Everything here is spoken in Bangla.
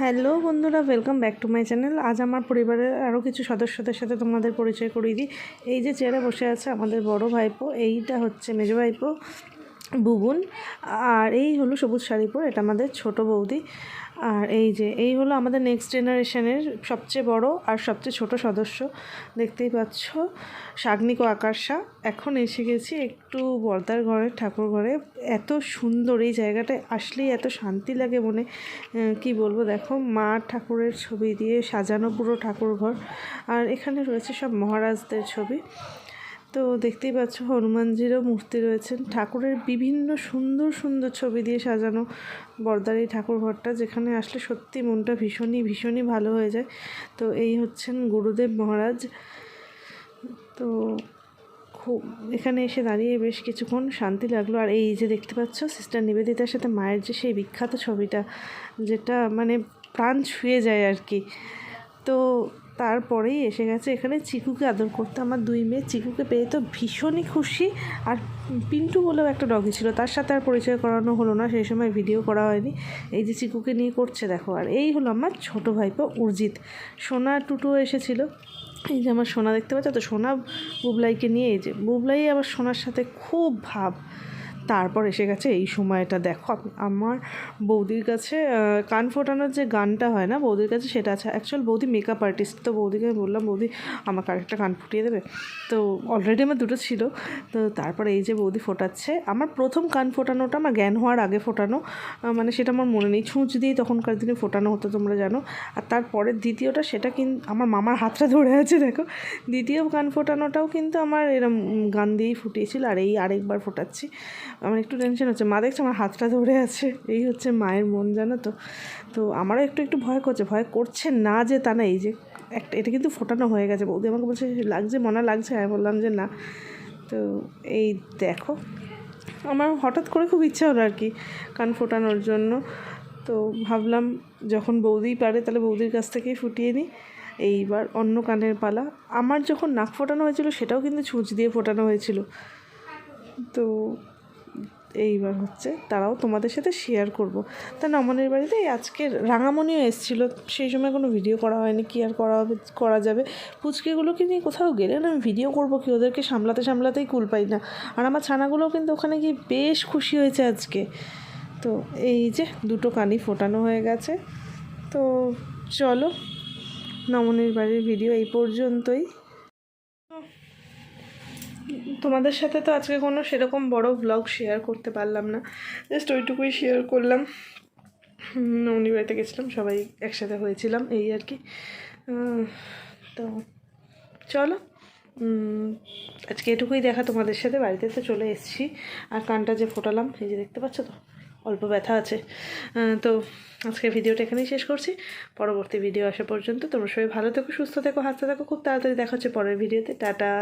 হ্যালো বন্ধুরা welcome back to my channel আজ আমার পরিবারের আরও কিছু সদস্যদের সাথে তোমাদের পরিচয় করিয়ে দিই। এই যে চেয়ারে বসে আছে আমাদের বড় ভাইপো, এইটা হচ্ছে মেজো ভাইপো। বুবুন আর এই হলো সবুজ শাড়ি পরে, এটা আমাদের ছোট বৌদি। আর এই যে, এই হলো আমাদের নেক্সট জেনারেশনের সবচেয়ে বড় আর সবচেয়ে ছোট সদস্য। দেখতেই পাচ্ছ শাগনিক আকাশা। এখন এসে গেছি একটু বর্দার ঘরে, ঠাকুর ঘরে। এত সুন্দর এই জায়গাটায় আসলেই এত শান্তি লাগে মনে। কি বলব, দেখো, মা ঠাকুরের ছবি দিয়ে সাজানো পুরো ঠাকুর ঘর আর এখানে রয়েছে সব মহারাজদের ছবি। তো দেখতেই পাচ্ছ হনুমানজিরও মূর্তি রয়েছেন। ঠাকুরের বিভিন্ন সুন্দর সুন্দর ছবি দিয়ে সাজানো বর্দার এই ঠাকুর ঘরটা, যেখানে আসলে সত্যি মনটা ভীষণই ভীষণই ভালো হয়ে যায়। তো এই হচ্ছেন গুরুদেব মহারাজ। তো খুব, এখানে এসে দাঁড়িয়ে বেশ কিছুক্ষণ শান্তি লাগল। আর এই যে দেখতে পাচ্ছ, সিস্টার নিবেদিতার সাথে মায়ের যে সেই বিখ্যাত ছবিটা, যেটা মানে প্রাণ ছুঁয়ে যায় আর কি। তো তারপরেই এসে গেছে। এখানে চিকুকে আদর করতে। আমার দুই মেয়ে চিকুকে পেয়ে তো ভীষণই খুশি। আর পিন্টু বলেও একটা ডগি ছিল। তার সাথে আর পরিচয় করানো হলো না। সেই সময় ভিডিও করা হয়নি। এই যে চিকুকে নিয়ে করছে দেখো। আর এই হলো আমার ছোট ভাইপো উর্জিত। সোনা টুটু এসেছিল। এই যে আমার সোনা দেখতে পাচ্ছ? তো সোনা বুবলাইকে নিয়ে এই যে বুবলাই আবার সোনার সাথে খুব ভাব। তারপর এসে গেছে, এই সময়টা দেখো আমার বৌদির কাছে কান ফোটানোর যে গানটা হয় না, বৌদির কাছে সেটা আছে অ্যাকচুয়াল বৌদি মেকআপ আর্টিস্ট তো বৌদিকে আমি বললাম, বৌদি, আমাকে আরেকটা কান ফুটিয়ে দেবে। তো অলরেডি আমার দুটো ছিল, তো তারপরে এই যে বৌদি ফোটাচ্ছে, আমার প্রথম কান ফোটানোটা আমার জ্ঞান হওয়ার আগে ফোটানো মানে সেটা আমার মনে নেই, ছুঁচ দিয়ে তখনকার দিনে ফোটানো হতো, তোমরা জানো, আর তারপরের দ্বিতীয়টা সেটা কিন্তু আমার মামার হাতটা ধরে আছে, দেখো, দ্বিতীয় গান ফোটানোটাও কিন্তু আমার এরম গান দিয়েই ফুটিয়েছিল, আর এই আরেকবার ফোটাচ্ছি আমার একটু টেনশন হচ্ছে। মা দেখছে আমার হাতটা ধরে আছে। এই হচ্ছে মায়ের মন, জানো তো? তো আমারও একটু একটু ভয় করছে। ভয় করছে না যে তা না, এই যে একটা, এটা কিন্তু ফোটানো হয়ে গেছে। বৌদি আমাকে বলছে, লাগছে, মনে লাগছে? আমি বললাম যে না। তো এই দেখো, আমার হঠাৎ করে খুব ইচ্ছা হলো আর কি, কান ফোটানোর জন্য। তো ভাবলাম, যখন বৌদিই পারে, তাহলে বৌদির কাছ থেকেই ফুটিয়ে নিই। এইবার অন্য কানের পালা। আমার যখন নাক ফোটানো হয়েছিল, সেটাও কিন্তু ছুঁচ দিয়ে ফোটানো হয়েছিল। তো এইবার হচ্ছে তারাও তোমাদের সাথে শেয়ার করব। তা নমনের বাড়িতে এই আজকে রাঙামণিও এসেছিল, সেই সময় কোনো ভিডিও করা হয়নি, কি আর করা হবে, করা যাবে? পুচকেগুলোকে নিয়ে কোথাও গেলে না আমি ভিডিও করব কি? ওদেরকে সামলাতে সামলাতেই কুল পাই না। আর আমার ছানাগুলোও কিন্তু ওখানে গিয়ে বেশ খুশি হয়েছে আজকে। তো এই যে দুটো কানি ফোটানো হয়ে গেছে। তো চলো, নমনের বাড়ির ভিডিও এই পর্যন্তই। তোমাদের সাথে তো আজকে কোনো সেরকম বড় ব্লগ শেয়ার করতে পারলাম না। জাস্ট ওইটুকুই শেয়ার করলাম। নমনি বাড়িতে গেছিলাম, সবাই একসাথে হয়েছিলাম, এই আর কি। তো চলো। আজকে এটুকুই দেখা তোমাদের সাথে, বাড়িতে তো চলে এসেছি। আর কানটা যে ফোটালাম, এই যে দেখতে পাচ্ছ তো, অল্প ব্যথা আছে। তো আজকে ভিডিওটা এখানেই শেষ করছি। পরবর্তী ভিডিও আসা পর্যন্ত তোমরা সবাই ভালো থেকো, সুস্থ থেকো, হাসতে থাকো। খুব তাড়াতাড়ি দেখা হচ্ছে পরের ভিডিওতে টাটা।